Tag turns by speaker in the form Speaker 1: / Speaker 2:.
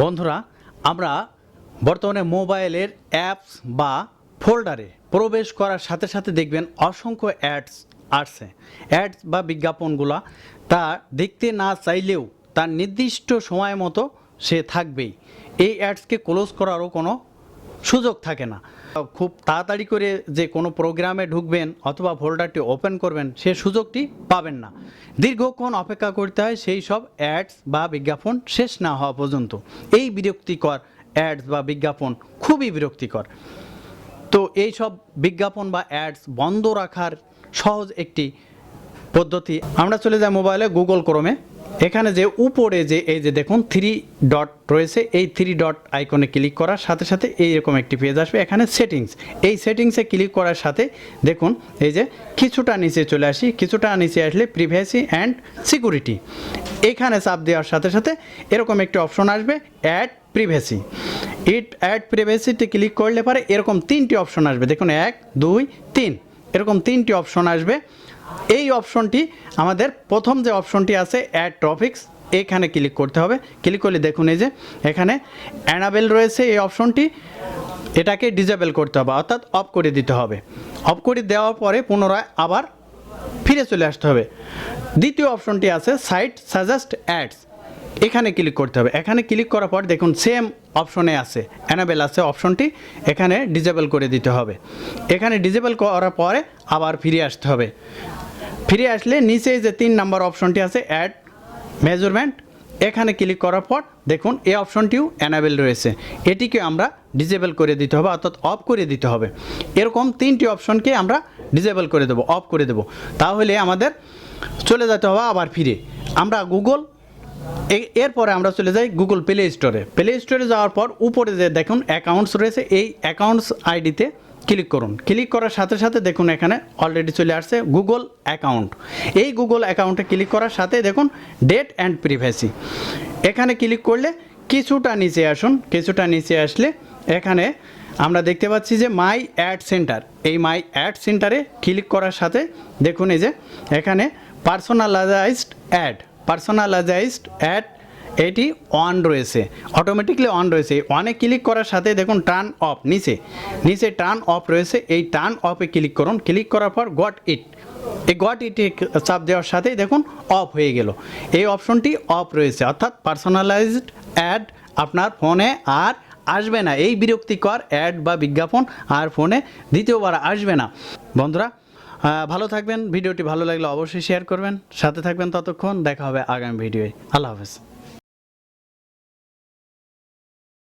Speaker 1: বন্ধুরা, আমরা বর্তমানে মোবাইলের অ্যাপস বা ফোল্ডারে প্রবেশ করার সাথে সাথে দেখবেন অসংখ্য অ্যাডস আসছে। অ্যাডস বা বিজ্ঞাপনগুলা তা দেখতে না চাইলেও তার নির্দিষ্ট সময় মতো সে থাকবেই। এই অ্যাডসকে ক্লোজ করারও কোনো সুযোগ থাকে না। খুব তাড়াতাড়ি করে যে কোনো প্রোগ্রামে ঢুকবেন অথবা ফোল্ডারটি ওপেন করবেন, সে সুযোগটি পাবেন না। দীর্ঘক্ষণ অপেক্ষা করতে হয়, সেই সব অ্যাডস বা বিজ্ঞাপন শেষ না হওয়া পর্যন্ত। এই বিরক্তিকর অ্যাডস বা বিজ্ঞাপন খুবই বিরক্তিকর। তো এই সব বিজ্ঞাপন বা অ্যাডস বন্ধ রাখার সহজ একটি পদ্ধতি, আমরা চলে যাই মোবাইলে গুগল ক্রোমে। এখানে যে উপরে যে, এই যে দেখুন থ্রি ডট রয়েছে, এই থ্রি ডট আইকনে ক্লিক করার সাথে সাথে এইরকম একটি পেজ আসবে। এখানে সেটিংস এই সেটিংসে ক্লিক করার সাথে দেখুন, এই যে কিছুটা নিচে চলে আসি, কিছুটা নিচে আসলে প্রিভেসি অ্যান্ড সিকিউরিটি এখানে চাপ দেওয়ার সাথে সাথে এরকম একটি অপশন আসবে অ্যাড প্রিভেসি ইট অ্যাড প্রিভেসিতে ক্লিক করলে পরে এরকম তিনটি অপশন আসবে। দেখুন, এক, দুই, তিন। এরকম তিনটি অপশন আসবে। এই অপশনটি আমাদের প্রথম যে অপশনটি আছে অ্যাড টপিক্স এখানে ক্লিক করতে হবে। ক্লিক করলে দেখুন এই যে, এখানে অ্যানাবেল রয়েছে এই অপশনটি এটাকে ডিজেবল করতে হবে, অর্থাৎ অফ করে দিতে হবে। অফ করে দেওয়ার পরে পুনরায় আবার ফিরে চলে আসতে হবে। দ্বিতীয় অপশনটি আছে সাইট সাজেস্ট অ্যাডস এখানে ক্লিক করতে হবে। এখানে ক্লিক করার পর দেখুন সেম অপশনে আছে। অ্যানাবেল আছে অপশনটি এখানে ডিজেবল করে দিতে হবে। এখানে ডিজেবল করার পরে আবার ফিরে আসতে হবে। ফিরে আসলে নিচে যে তিন নাম্বার অপশনটি আছে অ্যাড মেজারমেন্ট এখানে ক্লিক করার পর দেখুন এই অপশনটিও অ্যানাবেল রয়েছে। এটিকে আমরা ডিজেবল করে দিতে হবে, অর্থাৎ অফ করে দিতে হবে। এরকম তিনটি অপশনকে আমরা ডিজেবল করে দেবো অফ করে দেবো। তাহলে আমাদের চলে যেতে হবে আবার ফিরে। আমরা গুগল এরপরে আমরা চলে যাই গুগল প্লে স্টোরে প্লে স্টোরে যাওয়ার পর উপরে যে দেখুন অ্যাকাউন্টস রয়েছে, এই অ্যাকাউন্টস আইডিতে ক্লিক করুন। ক্লিক করার সাথে সাথে দেখুন এখানে অলরেডি চলে আসছে গুগল অ্যাকাউন্ট এই গুগল অ্যাকাউন্টে ক্লিক করার সাথে দেখুন ডেট অ্যান্ড প্রিভেসি এখানে ক্লিক করলে কিছুটা নিচে আসুন, কিছুটা নিচে আসলে এখানে আমরা দেখতে পাচ্ছি যে মাই অ্যাড সেন্টার এই মাই অ্যাড সেন্টারে ক্লিক করার সাথে দেখুন এই যে এখানে পার্সোনালাইজড অ্যাড পার্সোনালাইজড অ্যাড এটি অন রয়েছে। অটোমেটিকলি অন রয়েছে। অনে ক্লিক করার সাথে দেখুন টার্ন অফ নিচে। নিচে টার্ন অফ রয়েছে। এই টার্ন অফে ক্লিক করুন। ক্লিক করার পর গট ইট এই গট ইটে চাপ দেওয়ার সাথেই দেখুন অফ হয়ে গেল। এই অপশনটি অফ রয়েছে। অর্থাৎ পার্সোনালাইজড অ্যাড আপনার ফোনে আর আসবে না। এই বিরক্তিকর অ্যাড বা বিজ্ঞাপন আর ফোনে দ্বিতীয়বার আসবে না। বন্ধুরা ভালো থাকবেন, ভিডিওটি ভালো লাগলে অবশ্যই শেয়ার করবেন। সাথে থাকবেন ততক্ষণ, দেখা হবে আগামী ভিডিওয়ে। আল্লাহ হাফেজ।